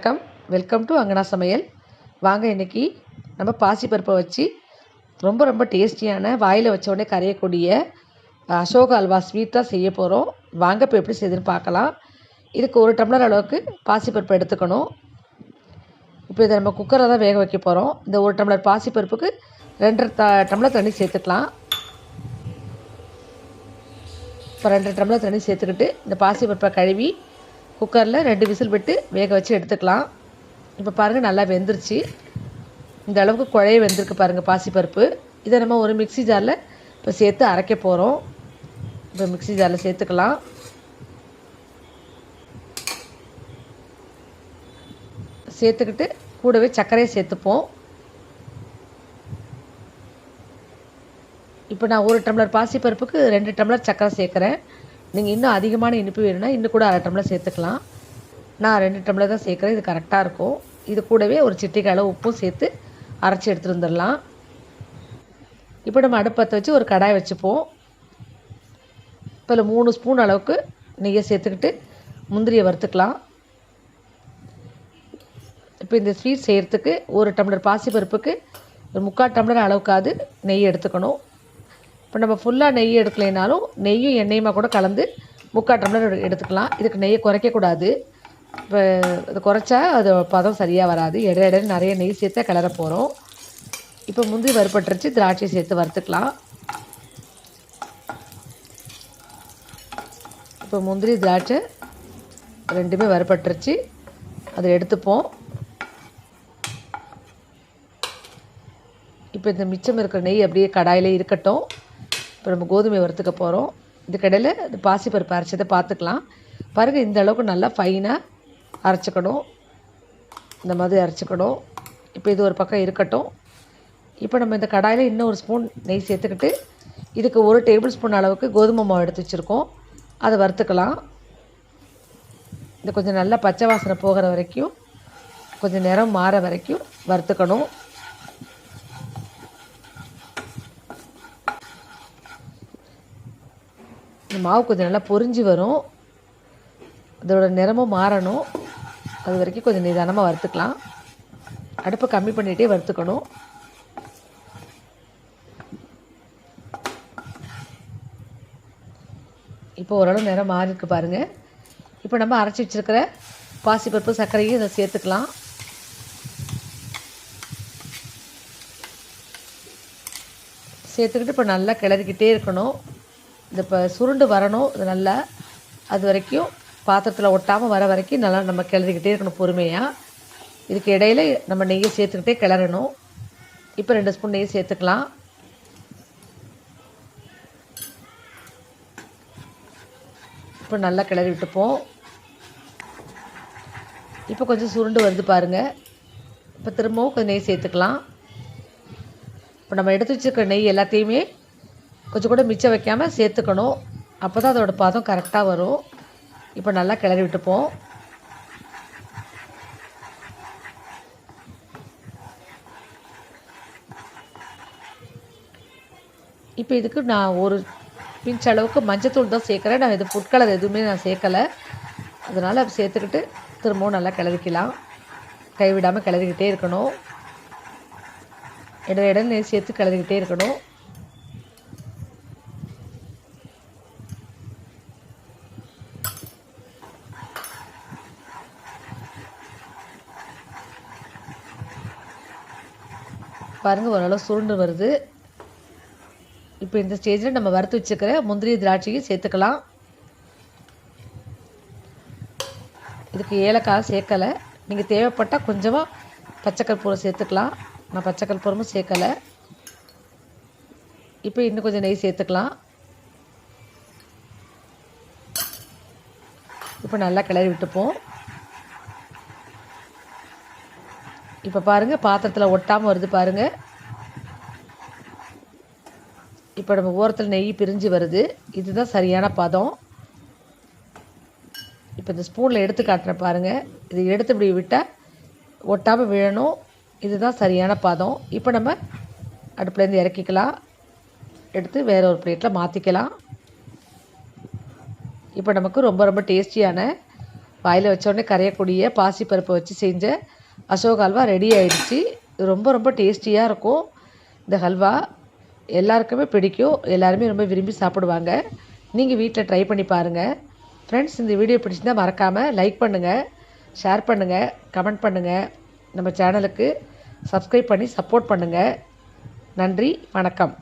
வணக்கம். Welcome to அங்கனா சமையல். வாங்க இன்றைக்கி நம்ம பாசிப்பருப்பை வச்சு ரொம்ப ரொம்ப டேஸ்டியான வாயில் வச்ச உடனே கரையக்கூடிய அசோக அல்வா ஸ்வீட்டாக செய்ய போகிறோம் வாங்க இப்போ எப்படி செய்யுதுன்னு பார்க்கலாம். இதுக்கு ஒரு டம்ளர் அளவுக்கு பாசிப்பருப்பு எடுத்துக்கணும். இப்போ இதை நம்ம குக்கரில் தான் வேக வைக்க போகிறோம் இந்த ஒரு டம்ளர் பாசிப்பருப்புக்கு ரெண்டரை த டம்ளர் தண்ணி சேர்த்துக்கலாம். இப்போ ரெண்டு டம்ளர் தண்ணி சேர்த்துக்கிட்டு இந்த பாசிப்பருப்பை கழுவி குக்கரில் ரெண்டு விசில் விட்டு வேக வச்சு எடுத்துக்கலாம். இப்போ பாருங்கள் நல்லா வெந்துருச்சு. இந்த அளவுக்கு குழைய வெந்திருக்கு பாருங்கள் பாசிப்பருப்பு. இதை நம்ம ஒரு மிக்ஸி ஜாரில் இப்போ சேர்த்து அரைக்க போகிறோம் இப்போ மிக்ஸி ஜாரில் சேர்த்துக்கலாம். சேர்த்துக்கிட்டு கூடவே சர்க்கரையை சேர்த்துப்போம். இப்போ நான் ஒரு டம்ளர் பாசிப்பருப்புக்கு ரெண்டு டம்ளர் சர்க்கரை சேர்க்குறேன். நீங்கள் இன்னும் அதிகமான இனிப்பு வேணும்னா இன்னும் கூட அரை டம்ளர் சேர்த்துக்கலாம். நான் ரெண்டு டம்ளர் தான் சேர்க்குறேன். இது கரெக்டாக இருக்கும். இது கூடவே ஒரு சிட்டிக்கு அளவு உப்பும் சேர்த்து அரைச்சி எடுத்துகிட்டு வந்துடலாம். இப்போ நம்ம அடுப்பத்தை வச்சு ஒரு கடாய் வச்சுப்போம். இப்போ மூணு ஸ்பூன் அளவுக்கு நெய்யை சேர்த்துக்கிட்டு முந்திரியை வறுத்துக்கலாம். இப்போ இந்த ஸ்வீட் செய்கிறதுக்கு ஒரு டம்ளர் பாசிப்பருப்புக்கு ஒரு முக்கால் டம்ளர் அளவுக்காவது நெய் எடுத்துக்கணும். இப்போ நம்ம ஃபுல்லாக நெய் எடுக்கலைனாலும் நெய்யும் எண்ணெயுமா கூட கலந்து முக்கால் டம்ளர் எடுத்துக்கலாம். இதுக்கு நெய்யை குறைக்கக்கூடாது இப்போ அது குறைச்சா அது பதம் சரியாக வராது. இட இட நிறைய நெய் சேர்த்து கிளற போகிறோம் இப்போ முந்திரி வறுப்பட்டுருச்சு திராட்சை சேர்த்து வறுத்துக்கலாம். இப்போ முந்திரி திராட்சை ரெண்டுமே வறுப்பட்டுருச்சு அதை எடுத்துப்போம். இப்போ இந்த மிச்சம் இருக்கிற நெய் அப்படியே கடாயில் இருக்கட்டும். இப்போ நம்ம கோதுமை வறுத்துக்க போகிறோம் இதுக்கடையில் இந்த பாசிப்பருப்பு அரைச்சதை பார்த்துக்கலாம். பாருங்கள் இந்த அளவுக்கு நல்லா ஃபைனாக அரைச்சிக்கணும். இந்த மாதிரி அரைச்சிக்கணும். இப்போ இது ஒரு பக்கம் இருக்கட்டும். இப்போ நம்ம இந்த கடாயில் இன்னும் ஒரு ஸ்பூன் நெய் சேர்த்துக்கிட்டு இதுக்கு ஒரு டேபிள் ஸ்பூன் அளவுக்கு கோதுமை மாவு எடுத்து வச்சுருக்கோம். அதை வறுத்துக்கலாம். இது கொஞ்சம் நல்லா பச்சை வாசனை போகிற வரைக்கும் கொஞ்சம் நிறம் மாற வரைக்கும் வறுத்துக்கணும். மாவு கொஞ்சம் நல்லா பொரிஞ்சு வரும். அதோட நிறமும் மாறணும். அது வரைக்கும் கொஞ்சம் நிதானமாக வறுத்துக்கலாம். அடுப்பை கம்மி பண்ணிகிட்டே வறுத்துக்கணும். இப்போ ஓரளவு நிறம் மாறி இருக்கு பாருங்கள் இப்போ நம்ம அரைச்சி வச்சுருக்கிற பாசிப்பருப்பு சர்க்கரையும் இதை சேர்த்துக்கலாம். சேர்த்துக்கிட்டு இப்போ நல்லா கிளறிக்கிட்டே இருக்கணும். இந்த இப்போ சுருண்டு வரணும் இது நல்லா அது வரைக்கும் பாத்திரத்தில் ஒட்டாமல் வர வரைக்கும் நல்லா நம்ம கிளறிக்கிட்டே இருக்கணும் பொறுமையாக இதுக்கு இடையில நம்ம நெய்யை சேர்த்துக்கிட்டே கிளறணும். இப்போ ரெண்டு ஸ்பூன் நெய் சேர்த்துக்கலாம். இப்போ நல்லா கிளறி விட்டுப்போம். இப்போ கொஞ்சம் சுருண்டு வருது பாருங்கள் இப்போ திரும்பவும் கொஞ்சம் நெய் சேர்த்துக்கலாம். இப்போ நம்ம எடுத்து வச்சுருக்க நெய் எல்லாத்தையுமே கொஞ்சம் கூட மிச்சம் வைக்காமல் சேர்த்துக்கணும். அப்போ தான் அதோடய பாதம் கரெக்டாக வரும். இப்போ நல்லா கிளறி விட்டுப்போம். இப்போ இதுக்கு நான் ஒரு பிஞ்ச் அளவுக்கு மஞ்சத்தூள் தான் சேர்க்குறேன். நான் இது ஃபுட் கலர் எதுவுமே நான் சேர்க்கலை. அதனால் சேர்த்துக்கிட்டு திரும்பவும் நல்லா கிளறிக்கலாம். கைவிடாமல் கிளறிக்கிட்டே இருக்கணும். இடம் இடம் சேர்த்து கிளறிக்கிட்டே இருக்கணும். பாருங்கள் ஓரளவு சுருண்டு வருது. இப்போ இந்த ஸ்டேஜில் நம்ம வறுத்து வச்சுக்கிற முந்திரி திராட்சையும் சேர்த்துக்கலாம். இதுக்கு ஏலக்காய் சேர்க்கலை. நீங்கள் தேவைப்பட்டால் கொஞ்சமாக பச்சைக்கற்பூரம் சேர்த்துக்கலாம். நான் பச்சைக்கற்பூரமும் சேர்க்கலை. இப்போ இன்னும் கொஞ்சம் நெய் சேர்த்துக்கலாம். இப்போ நல்லா கிளறி விட்டுப்போம். இப்போ பாருங்கள் பாத்திரத்தில் ஒட்டாமல் வருது பாருங்கள் இப்போ நம்ம ஓரத்தில் நெய் பிரிஞ்சு வருது. இதுதான் சரியான பதம். இப்போ இந்த ஸ்பூனில் எடுத்து காட்டுறேன் பாருங்கள் இது எடுத்து இப்படி விட்டால் ஒட்டாமல் விழணும். இதுதான் சரியான பதம். இப்போ நம்ம அடுப்புலேருந்து இறக்கிக்கலாம். எடுத்து வேற ஒரு பிளேட்டில் மாற்றிக்கலாம் இப்போ நமக்கு ரொம்ப ரொம்ப டேஸ்டியான வாயில் வச்சோடனே கரையக்கூடிய பாசிப்பருப்பை வச்சு செஞ்ச அசோகல்வா ரெடி ஆயிடுச்சு. இது ரொம்ப ரொம்ப டேஸ்டியாக இருக்கும். இந்த ஹல்வா எல்லாருக்குமே பிடிக்கும். எல்லாருமே ரொம்ப விரும்பி சாப்பிடுவாங்க. நீங்கள் வீட்டில் ட்ரை பண்ணி பாருங்கள் ஃப்ரெண்ட்ஸ் இந்த வீடியோ பிடிச்சிருந்தா மறக்காமல் லைக் பண்ணுங்கள் ஷேர் பண்ணுங்கள் கமெண்ட் பண்ணுங்கள் நம்ம சேனலுக்கு சப்ஸ்கிரைப் பண்ணி சப்போர்ட் பண்ணுங்கள் நன்றி வணக்கம்.